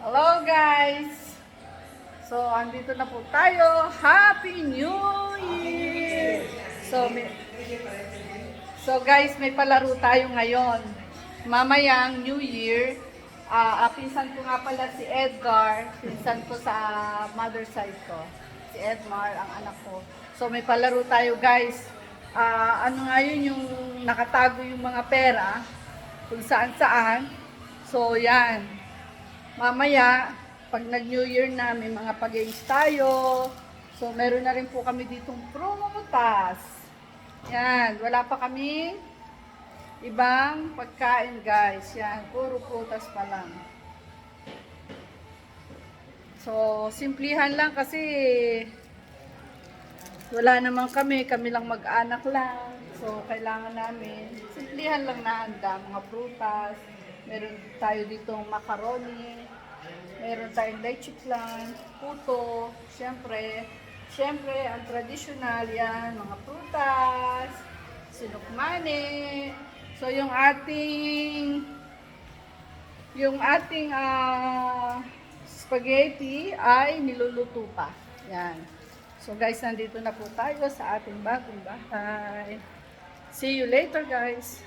Hello guys! So, andito na po tayo. Happy New Year! So, may, so guys, may palaro tayo ngayon. Mamayang New Year, ah, pinsan ko nga pala si Edgar, pinsan ko sa mother side ko. Si Edmar, ang anak ko. So, may palaro tayo guys. Ah, ano nga yun yung nakatago yung mga pera kung saan saan. So, yan. Mamaya, pag nag-New Year na, may mga pag-games tayo. So, meron na rin po kami ditong prutas. Yan, wala pa kami ibang pagkain, guys. Yan, puro prutas pa lang. So, simplihan lang kasi wala naman kami, kami lang mag-anak lang. So, kailangan namin, simplihan lang na handa, mga prutas. Meron tayo dito macaroni, meron tayong leche flan, puto, syempre, syempre, ang traditional yan, mga prutas, sinukmane. So, yung ating, yung ating ah, spaghetti ay niluluto pa. Yan. So guys, nandito na po tayo sa ating bagong bahay. See you later guys.